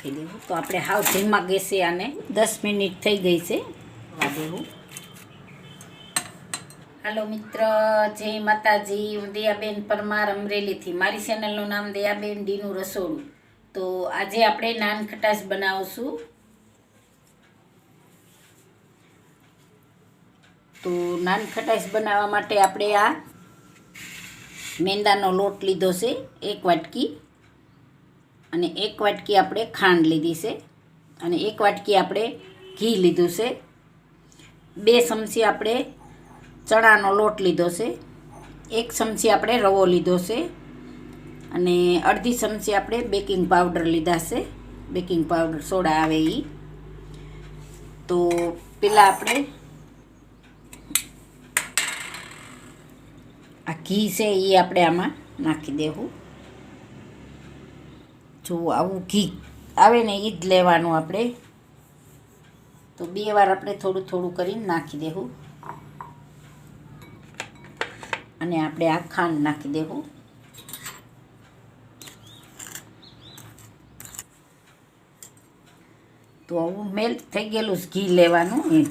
નાખી દેવું. તો આપણે હાવ ધીમા ગેસે આને દસ મિનિટ થઈ ગઈ છે. વા દેવું હાલો મિત્ર, જય માતાજી. હું દયાબેન પરમાર અમરેલીથી. મારી ચેનલનું નામ દયાબેન ડીનું રસોડું. તો આજે આપણે નાન ખટાશ બનાવશું. તો નાન ખટાશ બનાવવા માટે આપણે આ મેંદાનો લોટ લીધો છે, એક વાટકી. અને એક વાટકી આપણે ખાંડ લીધી છે અને એક વાટકી આપણે ઘી લીધું છે. બે ચમચી આપણે ચણાનો લોટ લીધો છે. એક ચમચી આપણે રવો લીધો છે. અને અડધી ચમચી આપણે બેકિંગ પાવડર લીધા છે. બેકિંગ પાવડર સોડા આવે એ તો પેલા આપણે આ ઘી છે એ આપણે આમાં નાખી દેવું. જો આવું ઘી આવે ને એ જ લેવાનું આપણે. તો બે વાર આપણે થોડું થોડું કરીને નાખી દેવું. અને આપણે આ ખાંડ નાખી દેવું. તો આવું મેલ્ટ થઈ ગયેલું ઘી લેવાનું એમ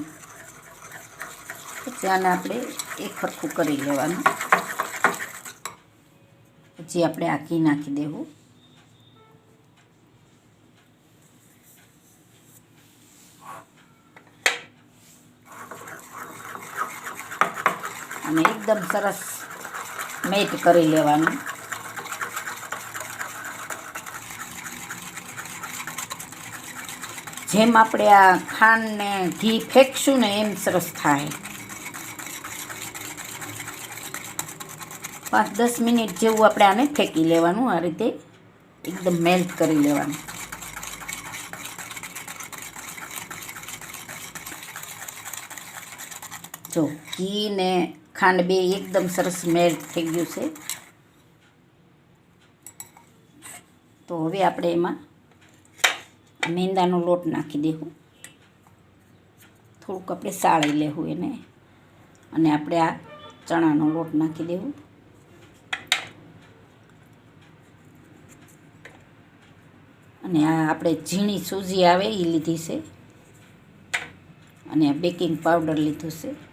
પછી આને આપણે એક ખરખું કરી લેવાનું. પછી આપણે આ ઘી નાખી દેવું. અને એકદમ સરસ મેટ કરી લેવાનું. જેમ આપણે આ ખાંડને ઘી ફેંકશું ને એમ સરસ થાય. પાંચ દસ મિનિટ જેવું આપણે આને ફેંકી લેવાનું, આ રીતે એકદમ મેલ્ટ કરી લેવાનું. જો ઘી ને ખાંડ બે એકદમ સરસ મેલ્ટ થઈ ગયું છે. તો હવે આપણે એમાં મેંદાનો લોટ નાખી દેવું. થોડુંક આપણે સાળી લેવું એને. અને આપણે આ ચણાનો લોટ નાખી દેવું. અને આ આપણે ઝીણી સૂજી આવે એ લીધી છે. અને બેકિંગ પાવડર લીધું છે.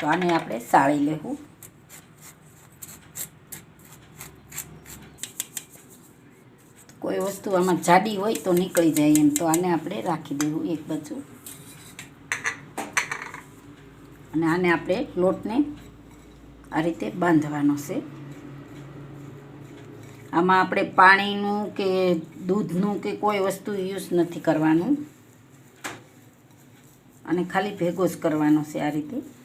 તો આને આપણે સાળી લેવું. કોઈ વસ્તુ આમાં જાડી હોય તો નીકળી જાય એમ, તો આને આપણે રાખી દેવું એક બાજુ. અને આને આપણે લોટને આ રીતે બાંધવાનો છે. આમાં આપણે પાણીનું કે દૂધનું કે કોઈ વસ્તુ યુઝ નથી કરવાનું. અને ખાલી ભેગો જ કરવાનો છે આ રીતે.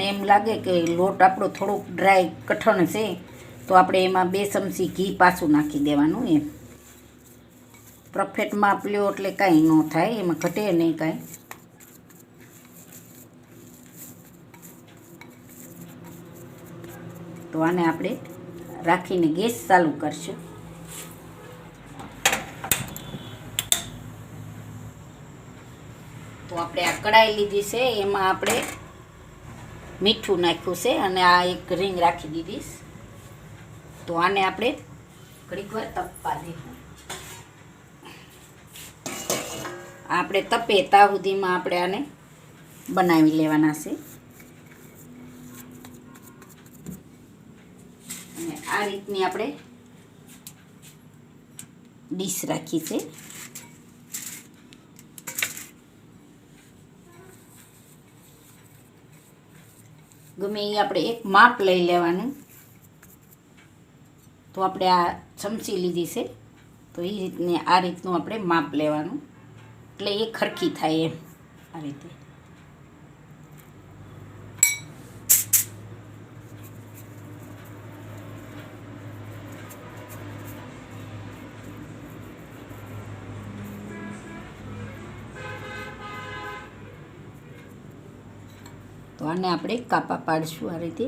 તમને એમ લાગે કે લોટ આપણો થોડોક ડ્રાય કઠણ છે, તો આપણે એમાં બે ચમચી ઘી પાછું નાખી દેવાનું એમ. પરફેક્ટ માપ લ્યો એટલે કાંઈ ન થાય, એમાં ઘટે નહીં કાંઈ. તો આને આપણે રાખીને ગેસ ચાલુ કરશું. તો આપણે આ કડાઈ લીધી છે, એમાં આપણે મીઠું નાખ્યું છે અને આ એક રીંગ રાખી દીધીશ તો આને આપણે ઘડીક વાર તપવા દઈશું આપણે તપે ત્યાં સુધીમાં આપણે આને બનાવી લેવાના છે. અને આ રીતની આપણે ડીશ રાખી છે. ગમે એ આપણે એક માપ લઈ લેવાનું. તો આપણે આ ચમચી લીધી છે. તો એ રીતને આ રીતનું આપણે માપ લેવાનું. એટલે એ ખરખી થાય એમ આ રીતે. તો આને આપણે કાપા પાડશું આ રીતે.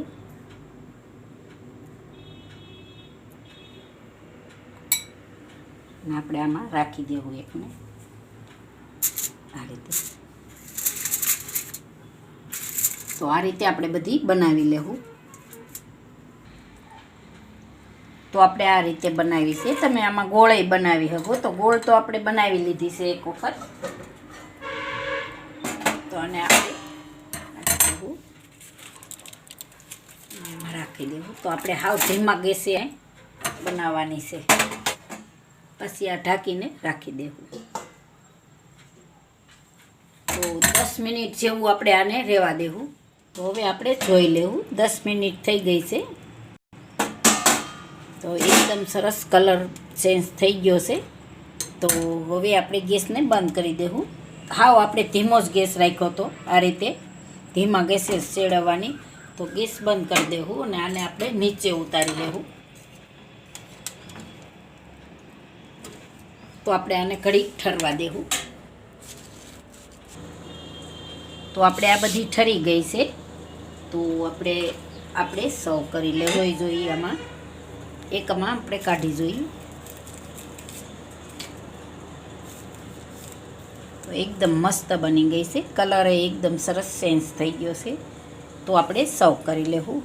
અને આપણે આમાં રાખી દેવું એકને. આ રીતે. તો આ રીતે આપણે બધી બનાવી લેવું. તો આપણે આ રીતે બનાવી છે. તમે આમાં ગોળય બનાવી શકો. તો ગોળ તો આપણે બનાવી લીધી છે એક વખત. તો આને આપણે નાખી દેવું. આમાં રાખી દેવું. તો આપણે હાવ ધીમા ગેસે બનાવવાની છે. પછી આ ઢાંકીને રાખી દેવું. તો દસ મિનિટ જેવું આપણે આને રહેવા દેવું. તો હવે આપણે જોઈ લેવું. દસ મિનિટ થઈ ગઈ છે. તો એકદમ સરસ કલર ચેન્જ થઈ ગયો છે. તો હવે આપણે ગેસને બંધ કરી દેવું. હાવ આપણે ધીમો જ ગેસ રાખ્યો હતો આ રીતે. ધીમા ગેસે ચેડવવાની. તો ગેસ બંધ કરી દેવું અને આને આપણે નીચે ઉતારી લેવું. તો આપણે આને ઘડીક ઠરવા દેવું. તો આપણે આ બધી ઠરી ગઈ છે. તો આપણે આપણે સર્વ કરી લેવો જોઈએ આમાં. એકમાં આપણે કાઢી જોઈએ. એકદમ મસ્ત બની ગઈ છે. કલર એકદમ સરસ ચેન્જ થઈ ગયો છે. તો આપણે સર્વ કરી લેવું.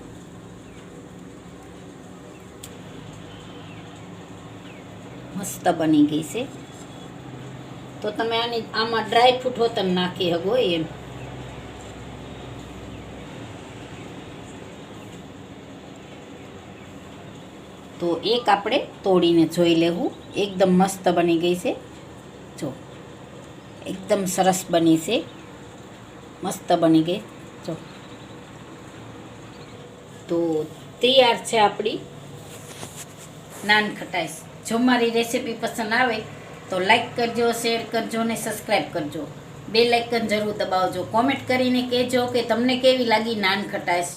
મસ્ત બની ગઈ છે. તો તમે આની, આમાં ડ્રાય ફ્રૂટ હોતન નાખી શકો એમ. તો એક આપણે તોડીને જોઈ લેવું. એકદમ મસ્ત બની ગઈ છે. જો, એકદમ સરસ બની છે. મસ્ત બની ગઈ. જો. તો તૈયાર છે આપણી નાન ખટાઈશ જો મારી રેસીપી પસંદ આવે તો લાઈક કરજો શેર કરજો ને સબસ્ક્રાઈબ કરજો. બે લાઇકન જરૂર દબાવજો. કોમેન્ટ કરીને કહેજો કે તમને કેવી લાગી નાન ખટાઈશ